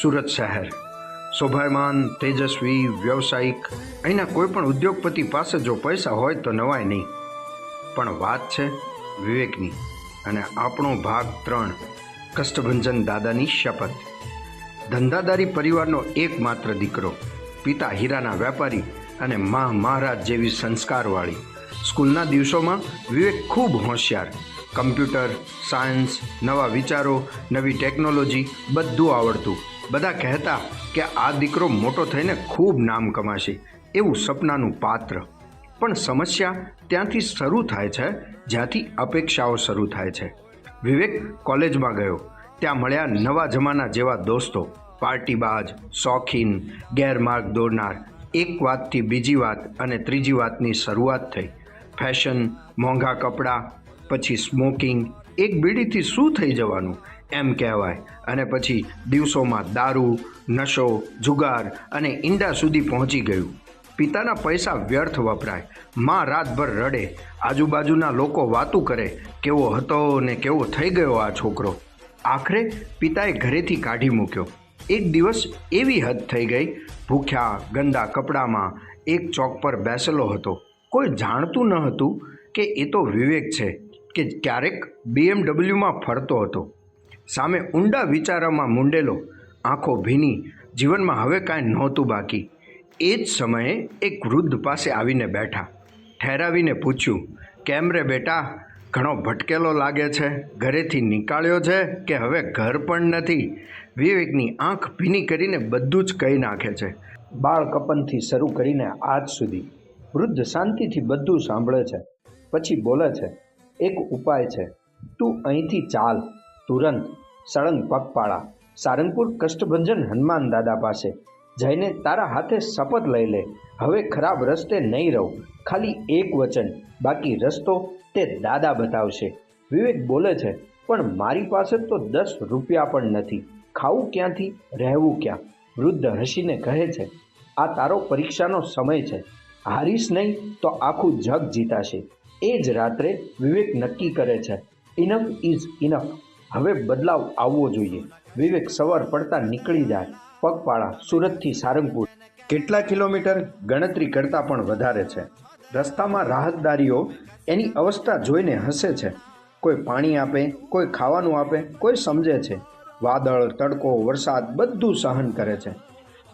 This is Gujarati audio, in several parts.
સુરત શહેર. શોભાયમાન, તેજસ્વી, વ્યવસાયિક અહીંના કોઈ પણ ઉદ્યોગપતિ પાસે જો પૈસા હોય તો નવાય નહીં. પણ વાત છે વિવેકની અને આપણો ભાગ ત્રણ, કષ્ટભંજન દાદાની શપથ. ધંધાદારી પરિવારનો એકમાત્ર દીકરો, પિતા હીરાના વેપારી અને મા મહારાજ જેવી સંસ્કારવાળી. સ્કૂલના દિવસોમાં વિવેક ખૂબ હોશિયાર. કમ્પ્યુટર, સાયન્સ, નવા વિચારો, નવી ટેકનોલોજી, બધું આવડતું. બધા કહેતા કે આ દીકરો મોટો થઈને ખૂબ નામ કમાશે, એવું સપનાનું પાત્ર. પણ સમસ્યા ત્યાંથી શરૂ થાય છે, જ્યાંથી અપેક્ષાઓ શરૂ થાય છે. વિવેક કોલેજમાં ગયો. ત્યાં મળ્યા નવા જમાના જેવા દોસ્તો. પાર્ટીબાજ શોખીન, ગેરમાર્ગ દોરનાર. એક વાતથી બીજી વાત અને ત્રીજી વાતની શરૂઆત થઈ. ફેશન, મોંઘા કપડાં, પછી સ્મોકિંગ. એક બીડીથી શું થઈ જવાનું? એમ કહેવાય. અને પછી દિવસોમાં દારૂ, નશો, જુગાર અને ઈંડા સુધી પહોંચી ગયું. પિતાના પૈસા વ્યર્થ વપરાય. માં રાતભર રડે. આજુબાજુના લોકો વાતું કરે. કેવો હતો ને કેવો થઈ ગયો આ છોકરો. આખરે પિતાએ ઘરેથી કાઢી મૂક્યો. એક દિવસ એવી હદ થઈ ગઈ. ભૂખ્યા, ગંદા કપડામાં એક ચોક પર બેસેલો હતો. કોઈ જાણતું ન હતું કે એ તો વિવેક છે કે ક્યારેક બીએમડબલ્યુમાં ફરતો હતો. સામે ઊંડા વિચારોમાં મૂંડેલો આંખો ભીની, જીવનમાં હવે કાંઈ નહોતું બાકી. એ જ સમયે એક વૃદ્ધ પાસે આવીને બેઠા. ઠેરાવીને પૂછ્યું, કેમ રે બેટા? ઘણો ભટકેલો લાગે છે. ઘરેથી નીકાળ્યો છે કે હવે ઘર પણ નથી? વિવેકની આંખ ભીની કરીને બધું જ કહી નાખે છે. બાળ કપનથી શરૂ કરીને આજ સુધી વૃદ્ધ શાંતિથી બધું સાંભળે છે, પછી બોલે છે, એક ઉપાય છે. તું અહીંથી ચાલ. તુરંત સળંગ પગપાળા. સારંગપુર કષ્ટભંજન હનુમાન દાદા પાસે. જઈને તારા હાથે શપથ લઈ લે. હવે ખરાબ રસ્તે નહીં રહું. ખાલી એક વચન. બાકી રસ્તો તે દાદા બતાવશે. વિવેક બોલે છે, પણ મારી પાસે તો દસ રૂપિયા પણ નથી. ખાવું ક્યાંથી? રહેવું ક્યાં? વૃદ્ધ હસીને કહે છે, આ તારો પરીક્ષાનો સમય છે. હારીશ નહીં તો આખું જગ જીતાશે. એ જ રાત્રે વિવેક નક્કી કરે છે, ઇનફ ઇઝ ઇનફ. હવે બદલાવ આવવો જોઈએ. વિવેક સવાર પડતા નીકળી જાય. પગપાળા સુરતથી સારંગપુર. કેટલા કિલોમીટર? ગણતરી કરતાં પણ વધારે છે. રસ્તામાં રાહતદારીઓ એની અવસ્થા જોઈને હસે છે. કોઈ પાણી આપે, કોઈ ખાવાનું આપે, કોઈ સમજે છે. વાદળ, તડકો, વરસાદ બધું સહન કરે છે.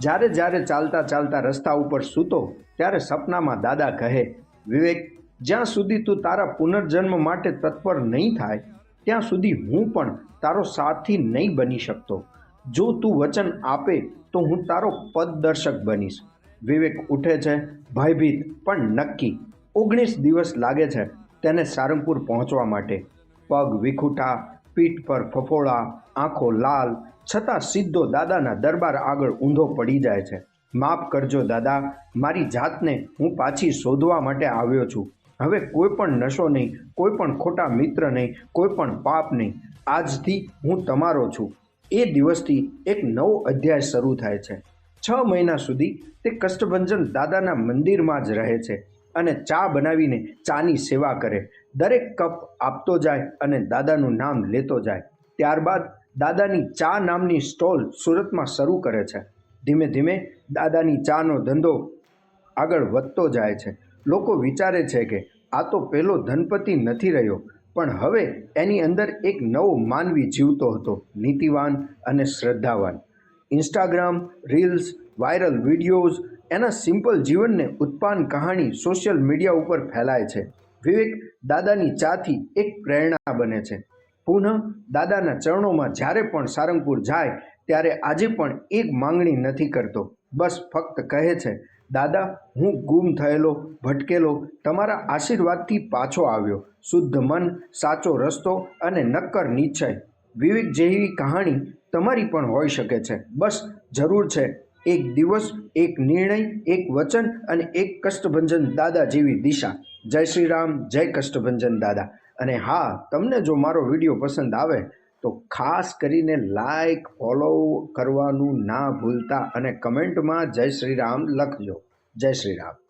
જ્યારે જ્યારે ચાલતા ચાલતા રસ્તા ઉપર સૂતો, ત્યારે સપનામાં દાદા કહે, વિવેક, જ્યાં સુધી તું તારા પુનર્જન્મ માટે તત્પર નહીં થાય ત્યાં સુધી હું પણ તારો સાથી નહીં બની શકતો. જો તું વચન આપે, તો હું તારો પદદર્શક બનીશ. વિવેક ઉઠે છે, ભયભીત પણ નક્કી. ઓગણીસ દિવસ લાગે છે તેને સારંગપુર પહોંચવા માટે. પગ વિખૂટા, પીઠ પર ફફોળા આંખો લાલ, છતાં સીધો દાદાના દરબાર આગળ ઊંધો પડી જાય છે. માફ કરજો દાદા, મારી જાતને હું પાછી શોધવા માટે આવ્યો છું. હવે કોઈ પણ નશો નહીં, કોઈ પણ ખોટા મિત્ર નહીં, કોઈ પણ પાપ નહીં. આજથી હું તમારો છું. એ દિવસથી એક નવો અધ્યાય શરૂ થાય છે. છ મહિના સુધી તે કષ્ટભંજન દાદાના મંદિરમાં જ રહે છે અને ચા બનાવીને ચાની સેવા કરે. દરેક કપ આપતો જાય અને દાદાનું નામ લેતો જાય. ત્યારબાદ દાદાની ચા નામની સ્ટોલ સુરતમાં શરૂ કરે છે. ધીમે ધીમે દાદાની ચાનો ધંધો આગળ વધતો જાય છે. લોકો વિચારે છે કે આ તો પહેલો ધનપતિ નથી રહ્યો, પણ હવે એની અંદર એક નવો માનવી જીવતો હતો, નીતિવાન અને શ્રદ્ધાવાન. ઇન્સ્ટાગ્રામ રીલ્સ વાયરલ વિડીયોઝ એના સિમ્પલ જીવનને ઉત્પાન કહાણી સોશિયલ મીડિયા ઉપર ફેલાય છે. વિવેક દાદાની ચાથી એક પ્રેરણા બને છે. પુનઃ દાદાના ચરણોમાં જ્યારે પણ સારંગપુર જાય, ત્યારે આજે પણ એક માંગણી નથી કરતો. બસ ફક્ત કહે છે દાદા, હું ગુમ થયેલો, ભટકેલો, તમારા આશીર્વાદથી પાછો આવ્યો. શુદ્ધ મન, સાચો રસ્તો અને નક્કર નિશ્ચય. વિવેક જેવી કહાણી તમારી પણ હોઈ શકે છે. બસ, જરૂર છે. એક દિવસ, એક નિર્ણય, એક વચન અને એક કષ્ટભંજન દાદા જેવી દિશા. જય શ્રી રામ, જય કષ્ટભંજન દાદા. અને હા, તમને જો મારો વીડિયો પસંદ આવે તો ખાસ કરીને લાઈક ફોલો કરવાનું ના ભૂલતા અને કમેન્ટમાં જય શ્રી રામ લખજો. જય શ્રી રામ.